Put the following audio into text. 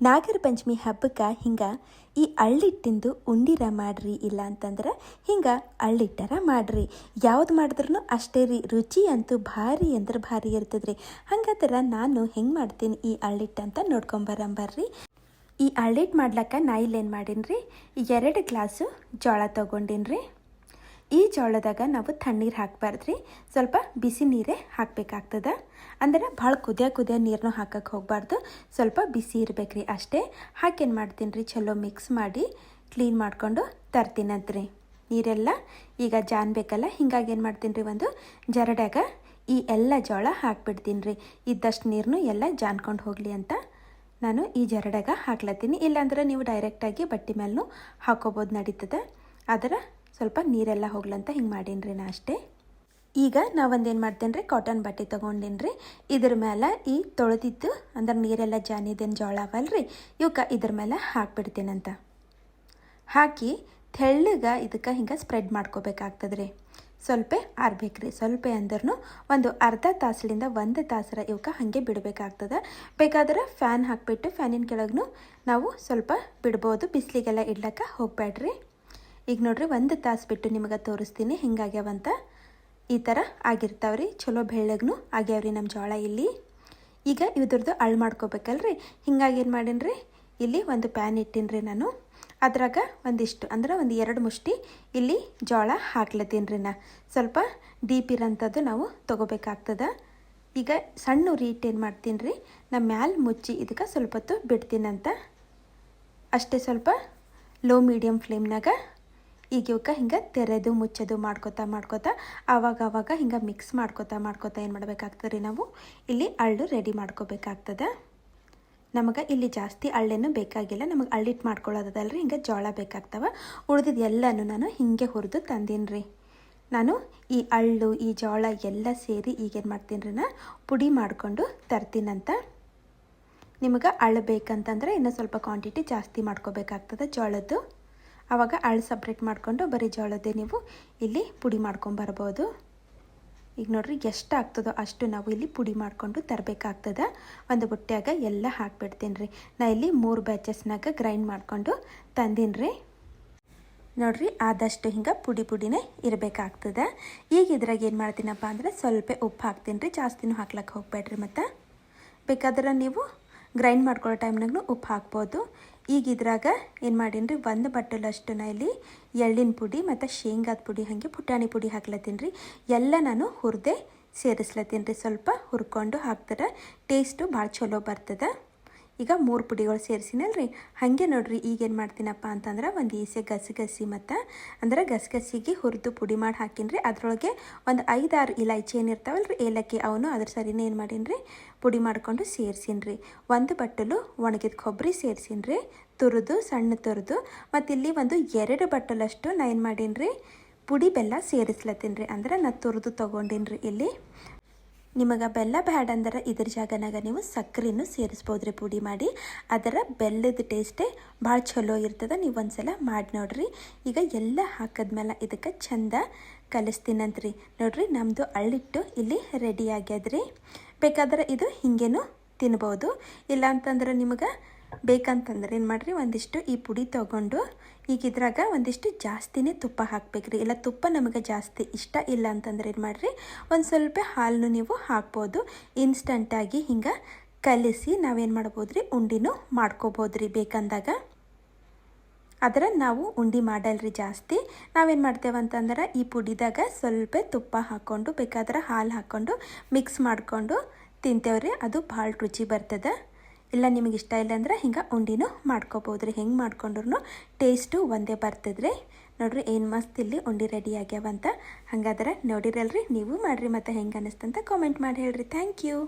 ನಾಗರ ಪಂಚಮಿ ಹಬ್ಬಕ್ಕೆ ಹಿಂಗೆ ಈ ಅಳ್ಳಿಟ್ಟಿಂದು ಉಂಡಿರ ಮಾಡ್ರಿ ಇಲ್ಲ ಅಂತಂದ್ರೆ ಹಿಂಗೆ ಅಳ್ಳಿಟ್ಟರ ಮಾಡ್ರಿ. ಯಾವ್ದು ಮಾಡಿದ್ರೂ ಅಷ್ಟೇ ರೀ, ರುಚಿ ಅಂತೂ ಭಾರಿ ಅಂದ್ರೆ ಭಾರಿ ಇರ್ತದ್ರಿ. ಹಂಗಾದ್ರೆ ನಾನು ಹೆಂಗೆ ಮಾಡ್ತೀನಿ ಈ ಅಳ್ಳಿಟ್ಟು ಅಂತ ನೋಡ್ಕೊಂಬರಂಬರ್ರಿ ಈ ಅಳ್ಳಿಟ್ಟು ಮಾಡ್ಲಿಕ್ಕೆ ನಾ ಇಲ್ಲೇನು ಮಾಡೀನಿ ಎರಡು ಗ್ಲಾಸು ಜೋಳ ತೊಗೊಂಡಿನಿ ಈ ಜೋಳದಾಗ ನಾವು ತಣ್ಣೀರು ಹಾಕಬಾರ್ದ್ರಿ. ಸ್ವಲ್ಪ ಬಿಸಿ ನೀರೇ ಹಾಕಬೇಕಾಗ್ತದೆ. ಅಂದ್ರೆ ಭಾಳ ಕುದಿಯ ಕುದಿಯ ನೀರನ್ನು ಹಾಕಕ್ಕೆ ಹೋಗಬಾರ್ದು. ಸ್ವಲ್ಪ ಬಿಸಿ ಇರಬೇಕ್ರಿ ಅಷ್ಟೇ. ಹಾಕೇನು ಮಾಡ್ತೀನಿ ರೀ ಚಲೋ ಮಿಕ್ಸ್ ಮಾಡಿ ಕ್ಲೀನ್ ಮಾಡಿಕೊಂಡು ತರ್ತೀನಂತ್ರಿ. ನೀರೆಲ್ಲ ಈಗ ಜಾನ್ ಬೇಕಲ್ಲ, ಹಿಂಗಾಗಿ ಏನು ಮಾಡ್ತೀನಿ ರೀ ಒಂದು ಜರಡ್ಯಾಗ ಈ ಎಲ್ಲ ಜೋಳ ಹಾಕ್ಬಿಡ್ತೀನಿ ರೀ ಇದ್ದಷ್ಟು ನೀರನ್ನು ಎಲ್ಲ ಜಾನ್ಕೊಂಡು ಹೋಗಲಿ ಅಂತ ನಾನು ಈ ಜರಡಾಗ ಹಾಕ್ಲತ್ತೀನಿ. ಇಲ್ಲಾಂದ್ರೆ ನೀವು ಡೈರೆಕ್ಟಾಗಿ ಬಟ್ಟೆ ಮೇಲೂ ಹಾಕೋಬೋದು ನಡೀತದೆ. ಆದ್ರೆ ಸ್ವಲ್ಪ ನೀರೆಲ್ಲ ಹೋಗ್ಲಂತ ಹಿಂಗೆ ಮಾಡೀನಿ ರೀ ನಾ ಅಷ್ಟೇ. ಈಗ ನಾವೊಂದೇನು ಮಾಡ್ತೇನೆ ರೀ ಕಾಟನ್ ಬಟ್ಟೆ ತೊಗೊಂಡೇನಿ ರೀ ಇದ್ರ ಮೇಲೆ ಈ ತೊಳೆದಿದ್ದು ಅಂದ್ರೆ ನೀರೆಲ್ಲ ಜಾನಿದೇನು ಜೋಳ ಅವಲ್ರಿ? ಇವಕ್ಕೆ ಇದ್ರ ಮೇಲೆ ಹಾಕ್ಬಿಡ್ತೇನಂತ. ಹಾಕಿ ತೆಳ್ಳಗೆ ಇದಕ್ಕೆ ಹಿಂಗೆ ಸ್ಪ್ರೆಡ್ ಮಾಡ್ಕೋಬೇಕಾಗ್ತದೆ ರೀ ಸ್ವಲ್ಪ ಆರ್ಬೇಕ್ರಿ. ಸ್ವಲ್ಪ ಅಂದ್ರೂ ಒಂದು ಅರ್ಧ ತಾಸಲಿಂದ ಒಂದು ತಾಸರ ಇವಕ್ಕೆ ಹಾಗೆ ಬಿಡಬೇಕಾಗ್ತದೆ. ಬೇಕಾದ್ರೆ ಫ್ಯಾನ್ ಹಾಕಿಬಿಟ್ಟು ಫ್ಯಾನಿನ ಕೆಳಗೂ ನಾವು ಸ್ವಲ್ಪ ಬಿಡ್ಬೋದು. ಬಿಸಿಲಿಗೆಲ್ಲ ಇಡ್ಲಕ್ಕೆ ಹೋಗ್ಬೇಡ್ರಿ ಈಗ ನೋಡ್ರಿ ಒಂದು ತಾಸು ಬಿಟ್ಟು ನಿಮಗೆ ತೋರಿಸ್ತೀನಿ ಹಿಂಗಾಗ್ಯಾವಂತ ಈ ಥರ ಆಗಿರ್ತಾವ್ರಿ. ಚಲೋ ಬೆಳ್ಳಗ್ನು ಆಗ್ಯಾವ್ರಿ ನಮ್ಮ ಜೋಳ ಇಲ್ಲಿ. ಈಗ ಇದ್ರದ್ದು ಅಳು ಮಾಡ್ಕೋಬೇಕಲ್ರಿ. ಹಿಂಗಾಗಿ ಏನು ಮಾಡೀನಿ ಇಲ್ಲಿ ಒಂದು ಪ್ಯಾನ್ ಇಟ್ಟೀನಿ ನಾನು. ಅದ್ರಾಗ ಒಂದಿಷ್ಟು, ಅಂದ್ರೆ ಒಂದು ಎರಡು ಮುಷ್ಟಿ ಇಲ್ಲಿ ಜೋಳ ಹಾಕ್ಲತ್ತೀನಿ ರೀ ನಾ. ಸ್ವಲ್ಪ ಡೀಪ್ ಇರೋಂಥದ್ದು ನಾವು ತೊಗೋಬೇಕಾಗ್ತದೆ. ಈಗ ಸಣ್ಣ ರೀಟ್ ಏನು ಮಾಡ್ತೀನಿ ರೀ ನಾ ಮ್ಯಾಲೆ ಮುಚ್ಚಿ ಇದಕ್ಕೆ ಸ್ವಲ್ಪ ಹೊತ್ತು ಬಿಡ್ತೀನಂತ. ಅಷ್ಟೇ ಸ್ವಲ್ಪ ಲೋ ಮೀಡಿಯಮ್ ಫ್ಲೇಮ್ನಾಗ ಈಗ ಇವಕ್ಕೆ ಹಿಂಗೆ ತೆರೆದು, ಮುಚ್ಚೋದು, ಮಾಡ್ಕೋತಾ ಮಾಡ್ಕೋತಾ ಆವಾಗ ಆವಾಗ ಹಿಂಗೆ ಮಿಕ್ಸ್ ಮಾಡ್ಕೋತಾ ಮಾಡ್ಕೋತಾ ಏನು ಮಾಡಬೇಕಾಗ್ತದೆ ರೀ ನಾವು? ಇಲ್ಲಿ ಅಳ್ಳು ರೆಡಿ ಮಾಡ್ಕೋಬೇಕಾಗ್ತದೆ. ನಮಗೆ ಇಲ್ಲಿ ಜಾಸ್ತಿ ಅಳ್ಳೇನು ಬೇಕಾಗಿಲ್ಲ, ನಮಗೆ ಅಳ್ಳಿಟ್ಟು ಮಾಡ್ಕೊಳ್ಳೋದಲ್ರಿ ಹಿಂಗೆ ಜೋಳ ಬೇಕಾಗ್ತವೆ. ಉಳಿದಿದ್ದು ಎಲ್ಲನೂ ನಾನು ಹಿಂಗೆ ಹುರಿದು ತಂದೀನಿ ರೀ ನಾನು ಈ ಅಳ್ಳು ಈ ಜೋಳ ಎಲ್ಲ ಸೇರಿ ಈಗೇನು ಮಾಡ್ತೀನಿ ರೀ ನಾ? ಪುಡಿ ಮಾಡಿಕೊಂಡು ತರ್ತೀನಂತ. ನಿಮಗೆ ಅಳ್ಳು ಬೇಕಂತಂದ್ರೆ ಇನ್ನೂ ಸ್ವಲ್ಪ ಕ್ವಾಂಟಿಟಿ ಜಾಸ್ತಿ ಮಾಡ್ಕೋಬೇಕಾಗ್ತದೆ ಜೋಳದ್ದು. ಆವಾಗ ಅಳು ಸಪ್ರೇಟ್ ಮಾಡಿಕೊಂಡು ಬರೀ ಜೋಳದ್ದೇ ನೀವು ಇಲ್ಲಿ ಪುಡಿ ಮಾಡ್ಕೊಂಬರ್ಬೋದು ಈಗ ನೋಡ್ರಿ ಎಷ್ಟು ಆಗ್ತದೋ ಅಷ್ಟು ನಾವು ಇಲ್ಲಿ ಪುಡಿ ಮಾಡಿಕೊಂಡು ತರಬೇಕಾಗ್ತದೆ. ಒಂದು ಬುಟ್ಟಿಯಾಗ ಎಲ್ಲ ಹಾಕ್ಬಿಡ್ತೀನಿ ರೀ. ನಾ ಇಲ್ಲಿ ಮೂರು ಬ್ಯಾಚಸ್ನಾಗ ಗ್ರೈಂಡ್ ಮಾಡಿಕೊಂಡು ತಂದೀನಿ ರೀ. ನೋಡ್ರಿ ಆದಷ್ಟು ಹಿಂಗೆ ಪುಡಿ ಪುಡಿನೇ ಇರಬೇಕಾಗ್ತದೆ. ಈಗ ಇದ್ರಾಗ ಏನು ಮಾಡ್ತೀನಪ್ಪ ಅಂದ್ರೆ ಸ್ವಲ್ಪ ಉಪ್ಪು ಹಾಕ್ತೀನಿ ರೀ. ಜಾಸ್ತಿನೂ ಹಾಕ್ಲಕ್ಕೆ ಹೋಗ್ಬೇಡ್ರಿ ಮತ್ತು. ಬೇಕಾದ್ರೆ ನೀವು ಗ್ರೈಂಡ್ ಮಾಡ್ಕೊಳ್ಳೋ ಟೈಮ್ನಾಗೂ ಉಪ್ಪು ಹಾಕ್ಬೋದು. ಈಗ ಇದ್ರಾಗ ಏನು ಮಾಡೀನಿ ರೀ ಒಂದು ಬಟ್ಟಲಷ್ಟು ನಾ ಇಲ್ಲಿ ಎಳ್ಳಿನ ಪುಡಿ ಮತ್ತು ಶೇಂಗಾದ ಪುಡಿ ಹಾಗೆ ಪುಟಾಣಿ ಪುಡಿ ಹಾಕ್ಲತ್ತೀನಿ ರೀ ಎಲ್ಲ ನಾನು ಹುರಿದೆ ಸೇರಿಸ್ಲತ್ತೀನಿ ರೀ ಸ್ವಲ್ಪ ಹುರ್ಕೊಂಡು ಹಾಕ್ತಾರೆ ಟೇಸ್ಟು ಭಾಳ ಚಲೋ ಬರ್ತದೆ. ಈಗ ಮೂರು ಪುಡಿಗಳು ಸೇರಿಸಿನಲ್ರಿ. ಹಾಗೆ ನೋಡ್ರಿ ಈಗೇನು ಮಾಡ್ತೀನಪ್ಪ ಅಂತಂದ್ರೆ ಒಂದು ಈಸೆ ಗಸಗಸಿ ಮತ್ತು ಅಂದ್ರೆ ಗಸಗಸಿಗೆ ಹುರಿದು ಪುಡಿ ಮಾಡಿ ಹಾಕಿನ್ರಿ. ಅದರೊಳಗೆ ಒಂದು ಐದಾರು ಇಲಾಚಿ ಏನಿರ್ತಾವಲ್ಲ ರೀ ಏಲಕ್ಕಿ ಅವನು ಅದ್ರ ಸರಿನೇ ಏನು ಮಾಡೀನಿ ಪುಡಿ ಮಾಡಿಕೊಂಡು ಸೇರಿಸಿನ್ರಿ. ಒಂದು ಬಟ್ಟಲು ಒಣಗಿದ ಕೊಬ್ಬರಿ ಸೇರಿಸಿನ್ರಿ, ತುರಿದು, ಸಣ್ಣ ತುರಿದು. ಮತ್ತು ಇಲ್ಲಿ ಒಂದು ಎರಡು ಬಟ್ಟಲಷ್ಟು ನಾ ಏನು ಮಾಡೀನಿ ಪುಡಿ ಬೆಲ್ಲ ಸೇರಿಸ್ಲತ್ತೀನಿ ರೀ ಅಂದ್ರೆ ನಾ ತುರಿದು ತೊಗೊಂಡಿನಿ ಇಲ್ಲಿ. ನಿಮಗೆ ಬೆಲ್ಲ ಬ್ಯಾಡ ಅಂದ್ರೆ ಇದ್ರ ಜಾಗನಾಗ ನೀವು ಸಕ್ಕರೆನೂ ಸೇರಿಸ್ಬೋದ್ರಿ ಪುಡಿ ಮಾಡಿ. ಅದರ ಬೆಲ್ಲದ ಟೇಸ್ಟೇ ಭಾಳ ಚಲೋ ಇರ್ತದೆ. ನೀವು ಒಂದ್ಸಲ ಮಾಡಿ ನೋಡ್ರಿ. ಈಗ ಎಲ್ಲ ಹಾಕಿದ್ಮೇಲೆ ಇದಕ್ಕೆ ಚಂದ ಕಲಿಸ್ತೀನಂತ್ರಿ. ನೋಡ್ರಿ ನಮ್ಮದು ಅಳ್ಳಿಟ್ಟು ಇಲ್ಲಿ ರೆಡಿ ಆಗ್ಯದ್ರಿ. ಬೇಕಾದ್ರೆ ಇದು ಹಿಂಗೇನು ತಿನ್ಬೋದು. ಇಲ್ಲ ಅಂತಂದ್ರೆ ನಿಮಗೆ ಬೇಕಂತಂದ್ರೆ ಏನು ಮಾಡಿರಿ? ಒಂದಿಷ್ಟು ಈ ಪುಡಿ ತೊಗೊಂಡು ಈಗ ಇದ್ರಾಗ ಒಂದಿಷ್ಟು ಜಾಸ್ತಿನೇ ತುಪ್ಪ ಹಾಕಬೇಕ್ರಿ. ಇಲ್ಲ, ತುಪ್ಪ ನಮಗೆ ಜಾಸ್ತಿ ಇಷ್ಟ ಇಲ್ಲ ಅಂತಂದ್ರೆ ಏನು ಮಾಡಿರಿ? ಒಂದು ಸ್ವಲ್ಪ ಹಾಲನ್ನು ನೀವು ಹಾಕ್ಬೋದು. ಇನ್ಸ್ಟಂಟಾಗಿ ಹಿಂಗೆ ಕಲಿಸಿ ನಾವೇನು ಮಾಡ್ಬೋದು ರೀ ಉಂಡಿನೂ ಮಾಡ್ಕೋಬೋದು ರೀ ಬೇಕಂದಾಗ. ಅದರ ನಾವು ಉಂಡಿ ಮಾಡಲ್ರಿ ಜಾಸ್ತಿ. ನಾವೇನು ಮಾಡ್ತೇವೆ ಅಂತಂದ್ರೆ ಈ ಪುಡಿದಾಗ ಸ್ವಲ್ಪ ತುಪ್ಪ ಹಾಕ್ಕೊಂಡು ಬೇಕಾದ್ರೆ ಹಾಲು ಹಾಕ್ಕೊಂಡು ಮಿಕ್ಸ್ ಮಾಡಿಕೊಂಡು ತಿಂತೇವ್ರಿ. ಅದು ಭಾಳ ರುಚಿ ಬರ್ತದೆ. ಇಲ್ಲ, ನಿಮಗೆ ಇಷ್ಟ ಇಲ್ಲ ಅಂದ್ರೆ ಹಿಂಗೆ ಉಂಡಿನೂ ಮಾಡ್ಕೋಬೋದು ರೀ ಹೆಂಗೆ ಮಾಡ್ಕೊಂಡ್ರು ಟೇಸ್ಟು ಒಂದೇ ಬರ್ತದ್ರಿ. ನೋಡ್ರಿ, ಏನು ಮಸ್ತ್ ಇಲ್ಲಿ ಉಂಡಿ ರೆಡಿ ಆಗ್ಯಾವಂತ. ಹಂಗಾದ್ರೆ ನೋಡಿರಲ್ರಿ, ನೀವು ಮಾಡಿರಿ ಮತ್ತು ಹೆಂಗೆ ಅನ್ನಿಸ್ತಂತ ಕಾಮೆಂಟ್ ಮಾಡಿ ಹೇಳ್ರಿ. Thank you